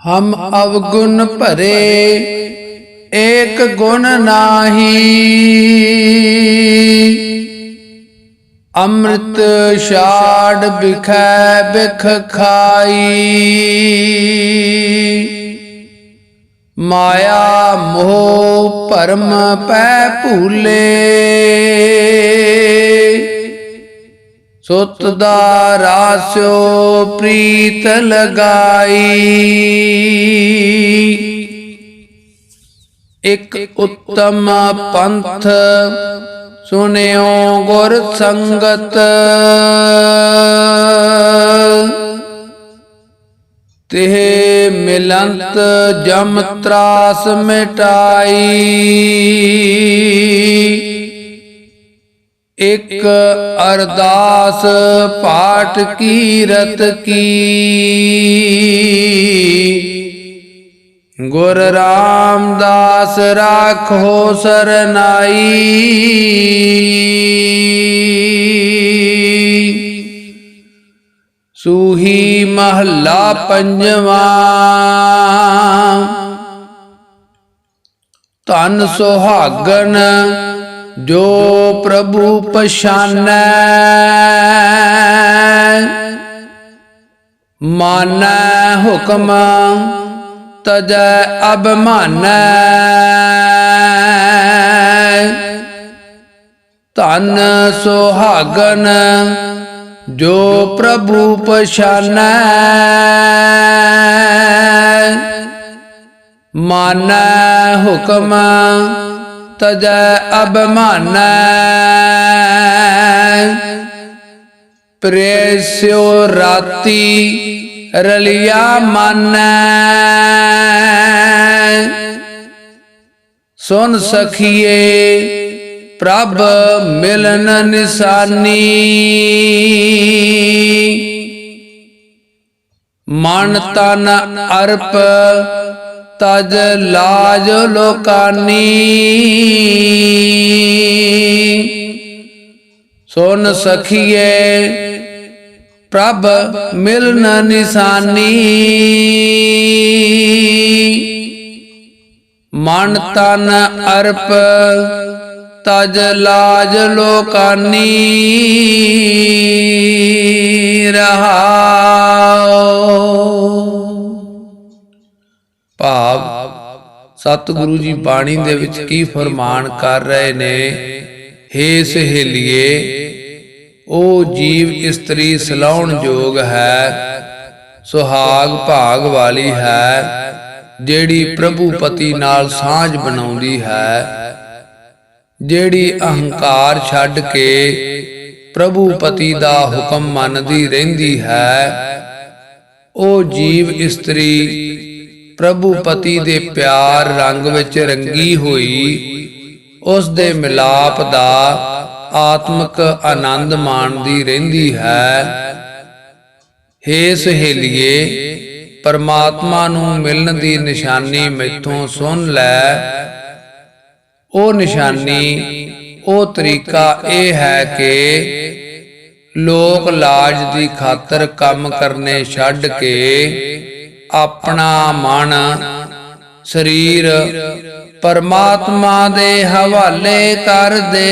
ਹਮ ਅਵਗੁਣ ਭਰੇ, ਏਕ ਗੁਣ ਨਾਹੀ। ਅੰਮ੍ਰਿਤ ਛਾੜ ਬਿਖੈ ਬਿਖ ਖਾਈ। ਮਾਇਆ ਮੋਹ ਭਰਮ ਪੈ ਭੂਲੇ। ਸੁਤ ਦਾ ਰਾਸਿਓ ਪ੍ਰੀਤ ਲਗਾਈ। ਇਕ ਉੱਤਮ ਪੰਥ ਸੁਨਿਓ ਗੁਰ ਸੰਗਤ। ਤਿਹ ਮਿਲੰਤ ਜਮ ਤਰਾਸ ਮਿਟਾਈ। ਇਕ ਅਰਦਾਸ ਪਾਠ ਕੀਰਤ ਕੀ। ਗੁਰ ਰਾਮਦਾਸ ਰਾਖੋ ਸਰਨਾਈ। ਸੂਹੀ ਮਹੱਲਾ ਪੰਜਵਾਂ। ਧਨ ਸੁਹਾਗਣ ਜੋ ਪ੍ਰਭੂ ਪਛਾਨੈ ਮਾਨੈ ਹੁਕਮ ਤਜੈ ਅਬਮਾਨੈ ਧਨ ਸੁਹਾਗਣ ਜੋ ਪ੍ਰਭੂ ਪਛਾਨੈ ਮਾਨੈ ਹੁਕਮ ਤਜੈ ਅਬਮਾਨੈ। ਪ੍ਰੇਸਿਓ ਰਾਤੀ ਰਲਿਆ ਮਾਨੈ। ਸੁਨ ਸਖੀਏ ਪ੍ਰਭ ਮਿਲਨ ਨਿਸਾਨੀ। ਮਨ ਤਨ ਅਰਪ ਤਜ ਲਾਜ ਲੋਕਾਨੀ। ਸੁਨ ਸਖੀਏ, ਪ੍ਰਭ ਮਿਲਨ ਨਿਸਾਨੀ। ਮਨ ਤਨ ਅਰਪ, ਤਜ ਲਾਜ ਲੋਕਾਨੀ। ਰਹਾਉ ਭਾਵ ਸਤਿਗੁਰੂ ਜੀ ਬਾਣੀ ਦੇ ਵਿੱਚ ਕੀ ਫਰਮਾਨ ਕਰ ਰਹੇ ਨੇ? ਹੇ ਸਹੇਲੀਏ ਉਹ ਜੀਵ ਇਸਤਰੀ ਸਲਾਉਣ ਯੋਗ ਹੈ ਸੁਹਾਗ ਭਾਗ ਵਾਲੀ ਹੈ ਜਿਹੜੀ ਪ੍ਰਭੂ ਪਤੀ ਨਾਲ ਸਾਂਝ ਬਣਾਉਂਦੀ ਹੈ ਜਿਹੜੀ ਅਹੰਕਾਰ ਛੱਡ ਕੇ ਪ੍ਰਭੂ ਪਤੀ ਦਾ ਹੁਕਮ ਮੰਨਦੀ ਰਹਿੰਦੀ ਹੈ ਉਹ ਜੀਵ ਇਸਤਰੀ ਪ੍ਰਭੂ ਪਤੀ ਦੇ ਪਿਆਰ ਰੰਗ ਵਿੱਚ ਰੰਗੀ ਹੋਈ ਉਸ ਦੇ ਮਿਲਾਪ ਦਾ ਆਤਮਿਕ ਆਨੰਦ ਮਾਣਦੀ ਰਹਿੰਦੀ ਹੈ। ਹੇ। ਸਹੇਲੀਏ ਪਰਮਾਤਮਾ ਨੂੰ ਮਿਲਣ ਦੀ ਨਿਸ਼ਾਨੀ ਮੈਥੋਂ ਸੁਣ ਲੈ। ਉਹ ਨਿਸ਼ਾਨੀ ਉਹ ਤਰੀਕਾ ਇਹ ਹੈ ਕਿ ਲੋਕ ਲਾਜ ਦੀ ਖਾਤਰ ਕੰਮ ਕਰਨੇ ਛੱਡ ਕੇ ਆਪਣਾ ਮਨ ਸਰੀਰ ਪਰਮਾਤਮਾ ਦੇ ਹਵਾਲੇ ਕਰ ਦੇ।